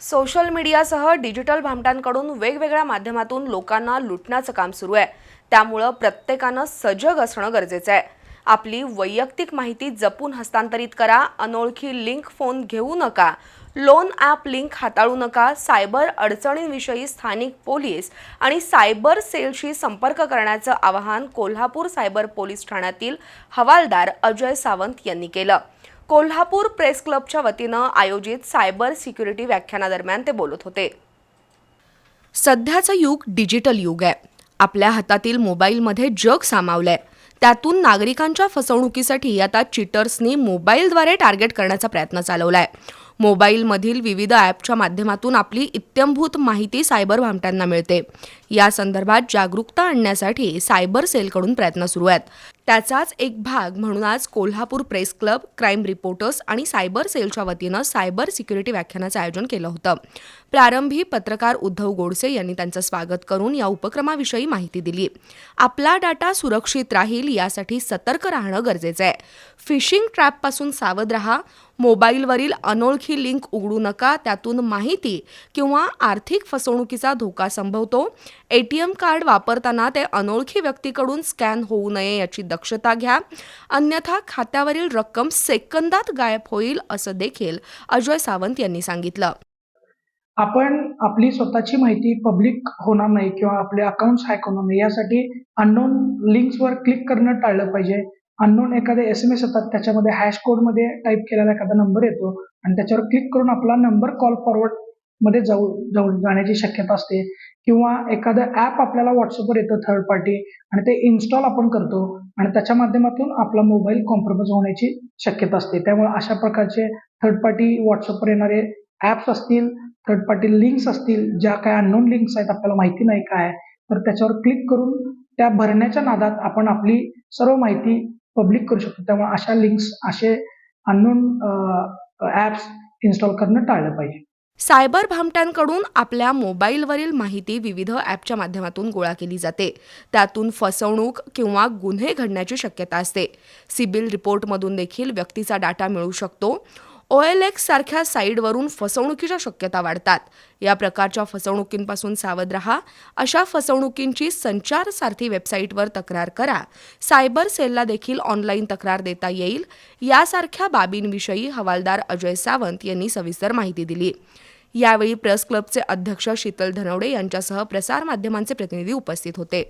Social मीडियासह digital भामटांकडून वेगवेगळ्या माध्यमातून लोकांना लुटण्याचं काम सुरू आहे. त्यामुळं प्रत्येकानं सजग असणं गरजेचं आहे. आपली वैयक्तिक माहिती जपून हस्तांतरित करा. अनोळखी लिंक फोन घेऊ नका. लोन ॲप लिंक हाताळू नका. सायबर अडचणींविषयी स्थानिक पोलीस आणि सायबर सेलशी संपर्क करण्याचं आवाहन कोल्हापूर सायबर पोलीस ठाण्यातील हवालदार अजय सावंत यांनी केलं. कोल्हापूर प्रेस क्लबच्या वतीनं आयोजित सायबर सिक्युरिटी व्याख्यानादरम्यान ते बोलत होते. सध्याचं युग डिजिटल युग आहे. आपल्या हातातील मोबाईलमध्ये जग सामावलंय. त्यातून नागरिकांच्या फसवणुकीसाठी आता चिटर्सनी मोबाईलद्वारे टार्गेट करण्याचा प्रयत्न चालवला आहे मोबाईलमधील विविध ॲपच्या माध्यमातून आपली इत्यंभूत माहिती सायबर भामट्यांना मिळते. या संदर्भात जागरूकता आणण्यासाठी सायबर सेलकडून प्रयत्न सुरू आहेत. त्याचाच एक भाग म्हणून आज Kolhapur press club crime reporters आणि सायबर सेलच्या वतीनं सायबर सिक्युरिटी व्याख्यानाचं आयोजन केलं होतं. प्रारंभी पत्रकार उद्धव गोडसे यांनी त्यांचं स्वागत करून या उपक्रमाविषयी माहिती दिली. आपला डाटा सुरक्षित राहील यासाठी सतर्क राहणं गरजेचं आहे. फिशिंग ट्रॅपपासून सावध रहा. मोबाईलवरील अनोळखी लिंक उघडू नका त्यातून माहिती किंवा आर्थिक फसवणुकीचा धोका संभवतो. एटीएम कार्ड वापरताना ते अनोळखी व्यक्तीकडून स्कॅन होऊ नये याची दक्षता घ्या. अन्यथा खात्यावरील रक्कम सेकंदात गायब होईल असं देखील अजय सावंत यांनी सांगितलं. आपण आपली स्वतःची माहिती पब्लिक होणार नाही किंवा आपले अकाउंट्स हॅक होणार नाही यासाठी अननोन लिंक्सवर क्लिक करणं टाळलं पाहिजे. अननोन एखादे एस एम एस येतात त्याच्यामध्ये हॅश कोडमध्ये टाईप केलेला एखादा नंबर येतो आणि त्याच्यावर क्लिक करून आपला नंबर कॉल फॉरवर्डमध्ये जाऊ जाऊ जाण्याची शक्यता असते. किंवा एखादं ॲप आपल्याला व्हॉट्सअपवर येतं थर्ड पार्टी आणि ते इन्स्टॉल आपण करतो आणि त्याच्या माध्यमातून आपला मोबाईल कॉम्प्रोमाइज होण्याची शक्यता असते. त्यामुळे अशा प्रकारचे थर्ड पार्टी व्हॉट्सअपवर येणारे ॲप्स असतील थर्ड पार्टी लिंक्स असतील ज्या काय अननोन लिंक्स आहेत आपल्याला माहिती नाही काय तर त्याच्यावर क्लिक करून त्या भरण्याच्या नादात आपण आपली सर्व माहिती पब्लिक करू शकतो. त्यामुळे अशा लिंक्स असे अननोन ॲप्स इन्स्टॉल करणं टाळलं पाहिजे. सायबर भामट्यांकडून आपल्या मोबाईलवरील माहिती विविध ॲपच्या माध्यमातून गोळा केली जाते. त्यातून फसवणूक किंवा गुन्हे घडण्याची शक्यता असते. सिबिल रिपोर्टमधून देखील व्यक्तीचा डाटा मिळू शकतो. ओ एल एक्स सारख्या साईडवरून फसवणुकीच्या शक्यता वाढतात. या प्रकारच्या फसवणुकींपासून सावध राहा. अशा फसवणुकींची संचारसारथी वेबसाईटवर तक्रार करा. सायबर सेलला देखील ऑनलाईन तक्रार देता येईल. यासारख्या बाबींविषयी हवालदार अजय सावंत यांनी सविस्तर माहिती दिली. यावेळी प्रेस क्लबचे अध्यक्ष शीतल धनवडे यांच्यासह प्रसारमाध्यमांचे प्रतिनिधी उपस्थित होते.